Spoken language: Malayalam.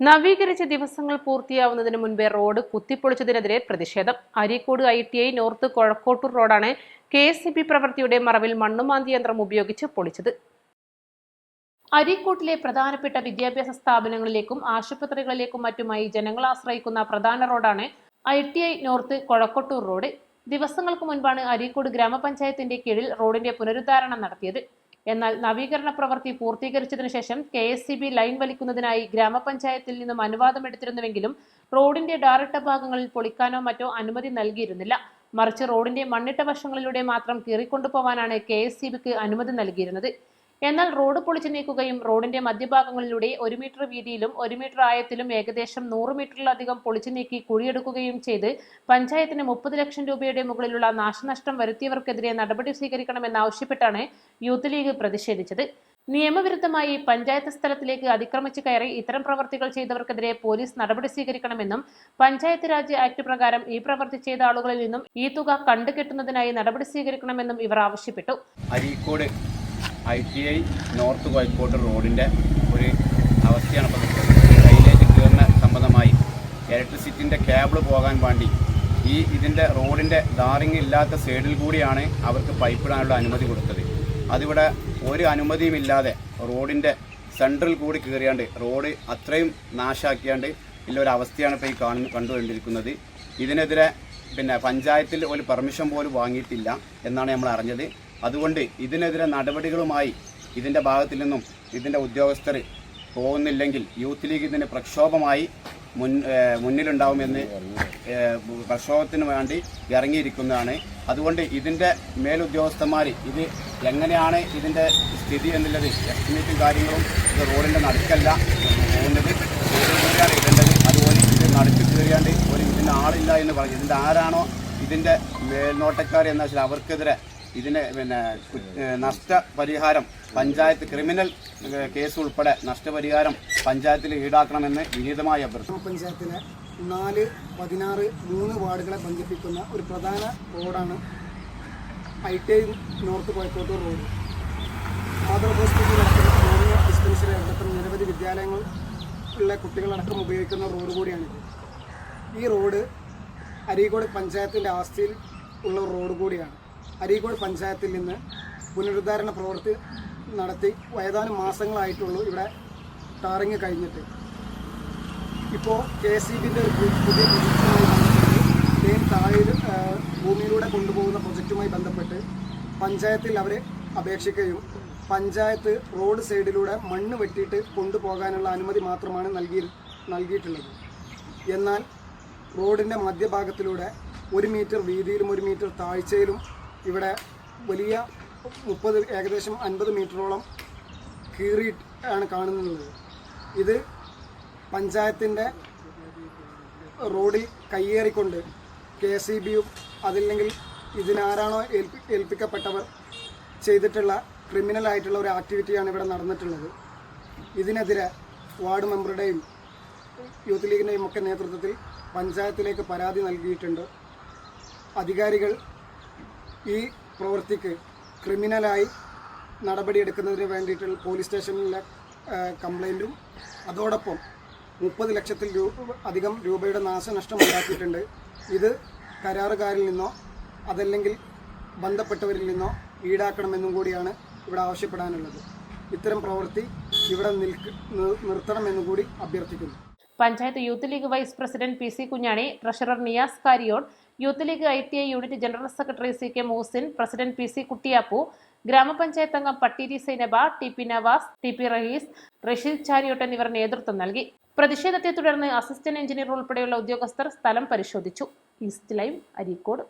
നവീകരിച്ച ദിവസങ്ങൾ പൂർത്തിയാവുന്നതിന് മുൻപേ റോഡ് കുത്തിപ്പൊളിച്ചതിനെതിരെ പ്രതിഷേധം. Areekode I T I north Kozhakkottur റോഡാണ് കെ എസ് സി ബി പ്രവൃത്തിയുടെ മറവിൽ മണ്ണുമാന്തി യന്ത്രം ഉപയോഗിച്ച് പൊളിച്ചത്. അരീക്കോട്ടിലെ പ്രധാനപ്പെട്ട വിദ്യാഭ്യാസ സ്ഥാപനങ്ങളിലേക്കും ആശുപത്രികളിലേക്കും മറ്റുമായി ജനങ്ങൾ ആശ്രയിക്കുന്ന പ്രധാന റോഡാണ് I T I north Kozhakkottur road. ദിവസങ്ങൾക്ക് മുൻപാണ് അരീക്കോട് ഗ്രാമപഞ്ചായത്തിന്റെ കീഴിൽ റോഡിന്റെ പുനരുദ്ധാരണം നടത്തിയത്. എന്നാൽ നവീകരണ പ്രവൃത്തി പൂർത്തീകരിച്ചതിനു ശേഷം കെ ലൈൻ വലിക്കുന്നതിനായി ഗ്രാമപഞ്ചായത്തിൽ നിന്നും അനുവാദം എടുത്തിരുന്നുവെങ്കിലും റോഡിന്റെ ഡയറക്ട ഭാഗങ്ങളിൽ പൊളിക്കാനോ മറ്റോ അനുമതി നൽകിയിരുന്നില്ല. മറിച്ച് റോഡിന്റെ മണ്ണിട്ട വശങ്ങളിലൂടെ മാത്രം കീറിക്കൊണ്ടുപോവാനാണ് കെ അനുമതി നൽകിയിരുന്നത്. എന്നാൽ റോഡ് പൊളിച്ചു നീക്കുകയും റോഡിന്റെ മധ്യഭാഗങ്ങളിലൂടെ ഒരു മീറ്റർ വീതിയിലും ഒരു മീറ്റർ ആയത്തിലും ഏകദേശം നൂറ് മീറ്ററിലധികം പൊളിച്ചു നീക്കി കുഴിയെടുക്കുകയും ചെയ്ത് പഞ്ചായത്തിന് മുപ്പത് ലക്ഷം രൂപയുടെ മുകളിലുള്ള നാശനഷ്ടം വരുത്തിയവർക്കെതിരെ നടപടി സ്വീകരിക്കണമെന്നാവശ്യപ്പെട്ടാണ് യൂത്ത് ലീഗ് പ്രതിഷേധിച്ചത്. നിയമവിരുദ്ധമായി പഞ്ചായത്ത് സ്ഥലത്തിലേക്ക് അതിക്രമിച്ചു കയറി ഇത്തരം പ്രവർത്തികൾ ചെയ്തവർക്കെതിരെ പോലീസ് നടപടി സ്വീകരിക്കണമെന്നും പഞ്ചായത്ത് രാജ് ആക്ട് പ്രകാരം ഈ പ്രവൃത്തി ചെയ്ത ആളുകളിൽ നിന്നും ഈ തുക കണ്ടുകെട്ടുന്നതിനായി നടപടി സ്വീകരിക്കണമെന്നും ഇവർ ആവശ്യപ്പെട്ടു. ഐ ടി ഐ നോർത്ത് കോഴിക്കോട്ട് റോഡിന്റെ ഒരു അവസ്ഥയാണ് ഇപ്പോൾ ഹൈലൈറ്റ് കയറുന്ന സംബന്ധമായി ഇലക്ട്രിസിറ്റിന്റെ കേബിൾ പോകാൻ വേണ്ടി ഈ ഇതിന്റെ റോഡിന്റെ ധാറിങ് ഇല്ലാത്ത സൈഡിൽ കൂടിയാണ് അവർക്ക് പൈപ്പ് ഇടാനുള്ള അനുമതി കൊടുത്തത്. അതിവിടെ ഒരു അനുമതിയുമില്ലാതെ റോഡിന്റെ സെൻട്രൽ കൂടി കയറിയാണ്ട് റോഡ് അത്രയും നാശാക്കിയാണ്ട് ഉള്ള ഒരു അവസ്ഥയാണ് ഇപ്പോൾ ഈ കാണുന്ന കണ്ടുകൊണ്ടിരിക്കുന്നത്. ഇതിനെതിരെ പിന്നെ പഞ്ചായത്തിൽ ഒരു പെർമിഷൻ പോലും വാങ്ങിയിട്ടില്ല എന്നാണ് നമ്മൾ അറിഞ്ഞത്. അതുകൊണ്ട് ഇതിനെതിരെ നടപടികളുമായി ഇതിന്റെ ഭാഗത്തിൽ നിന്നും ഇതിന്റെ ഉദ്യോഗസ്ഥർ പോകുന്നില്ലെങ്കിൽ യൂത്ത് ലീഗ് ഇതിന് പ്രക്ഷോഭമായി മുൻ മുന്നിലുണ്ടാവുമെന്ന് പ്രക്ഷോഭത്തിന് വേണ്ടി ഇറങ്ങിയിരിക്കുന്നതാണ്. അതുകൊണ്ട് ഇതിന്റെ മേലുദ്യോഗസ്ഥന്മാർ ഇത് എങ്ങനെയാണ് ഇതിന്റെ സ്ഥിതി എന്നുള്ളത് എസ്റ്റിമേറ്റും കാര്യങ്ങളും ഇത് റോഡിന്റെ നടുക്കല്ല പോകുന്നത്. ഇടേണ്ടത്. അതുപോലെ ഇത് നടുക്ക് കയറിയാണ്ട് ഒരു ഇതിന്റെ ആളില്ല എന്ന് പറഞ്ഞു ഇതിന്റെ ആരാണോ ഇതിന്റെ മേൽനോട്ടക്കാർ എന്ന് വെച്ചാൽ അവർക്കെതിരെ ഇതിന് പിന്നെ നഷ്ടപരിഹാരം പഞ്ചായത്ത് ക്രിമിനൽ കേസ് ഉൾപ്പെടെ നഷ്ടപരിഹാരം പഞ്ചായത്തിൽ ഈടാക്കണമെന്ന് വിനീതമായി അഭ്യർത്ഥിക്കുന്നു. പഞ്ചായത്തിലെ നാല് പതിനാറ് മൂന്ന് വാർഡുകളെ ബന്ധിപ്പിക്കുന്ന ഒരു പ്രധാന റോഡാണ് I T I north Kozhikkottur road father Correa dispensary അടക്കം നിരവധി വിദ്യാലയങ്ങളിലെ കുട്ടികളടക്കം ഉപയോഗിക്കുന്ന റോഡ് കൂടിയാണിത്. ഈ റോഡ് അരീക്കോട് പഞ്ചായത്തിന്റെ ആസ്തിയിൽ ഉള്ള റോഡ് കൂടിയാണ്. അരീക്കോട് പഞ്ചായത്തിൽ നിന്ന് പുനരുദ്ധാരണ പ്രവൃത്തി നടത്തി ഏതാനും മാസങ്ങളായിട്ടുള്ളൂ ഇവിടെ ടാറിങ് കഴിഞ്ഞിട്ട്. ഇപ്പോൾ കെ ഇ ബിന്റെ ഒരു പുതിയ പ്രൊജക്റ്റുമായി താഴെ ഭൂമിയിലൂടെ കൊണ്ടുപോകുന്ന പ്രൊജക്റ്റുമായി ബന്ധപ്പെട്ട് പഞ്ചായത്തിൽ അവർ അപേക്ഷിക്കുകയും പഞ്ചായത്ത് റോഡ് സൈഡിലൂടെ മണ്ണ് വെട്ടിയിട്ട് കൊണ്ടുപോകാനുള്ള അനുമതി മാത്രമാണ് നൽകി നൽകിയിട്ടുള്ളത്. എന്നാൽ റോഡിന്റെ മധ്യഭാഗത്തിലൂടെ ഒരു മീറ്റർ വീതിയിലും ഒരു മീറ്റർ താഴ്ചയിലും ഇവിടെ വലിയ മുപ്പത് ഏകദേശം അൻപത് മീറ്ററോളം കീറി ആണ് കാണുന്നത്. ഇത് പഞ്ചായത്തിന്റെ റോഡിൽ കയ്യേറിക്കൊണ്ട് കെ സി ബിയും അതില്ലെങ്കിൽ ഇതിനാരാണോ ഏൽപ്പി ഏൽപ്പിക്കപ്പെട്ടവർ ചെയ്തിട്ടുള്ള ക്രിമിനൽ ആയിട്ടുള്ള ഒരു ആക്ടിവിറ്റിയാണ് ഇവിടെ നടന്നിട്ടുള്ളത്. ഇതിനെതിരെ വാർഡ് മെമ്പറുടെയും യൂത്ത് ലീഗിന്റെയും ഒക്കെ നേതൃത്വത്തിൽ പഞ്ചായത്തിലേക്ക് പരാതി നൽകിയിട്ടുണ്ട്. അധികാരികൾ ഈ പ്രവൃത്തിക്ക് ക്രിമിനലായി നടപടിയെടുക്കുന്നതിന് വേണ്ടിയിട്ടുള്ള പോലീസ് സ്റ്റേഷനിലെ കംപ്ലൈന്റും അതോടൊപ്പം മുപ്പത് ലക്ഷത്തിൽ രൂപ അധികം രൂപയുടെ നാശനഷ്ടം ഉണ്ടാക്കിയിട്ടുണ്ട് ഇത് കരാറുകാരിൽ നിന്നോ അതല്ലെങ്കിൽ ബന്ധപ്പെട്ടവരിൽ നിന്നോ ഈടാക്കണമെന്നും കൂടിയാണ് ഇവിടെ ആവശ്യപ്പെടാനുള്ളത്. ഇത്തരം പ്രവൃത്തി ഇവിടെ നിൽക്ക് നിർ- നിർത്തണമെന്നും കൂടി അഭ്യർത്ഥിക്കുന്നു. Panchayat youth league vice president P C Kunjani treasurer Niyas Kariyon youth league I T I unit general secretary C K Moosin president P C Kuttiyappu ഗ്രാമപഞ്ചായത്ത് അംഗം Patteeri Sainaba T P Navas T P Rahees Rasheed Chariyot എന്നിവർ നേതൃത്വം നൽകി. പ്രതിഷേധത്തെ തുടർന്ന് അസിസ്റ്റന്റ് എഞ്ചിനീയർ ഉൾപ്പെടെയുള്ള ഉദ്യോഗസ്ഥർ സ്ഥലം പരിശോധിച്ചു. East lime Areekode.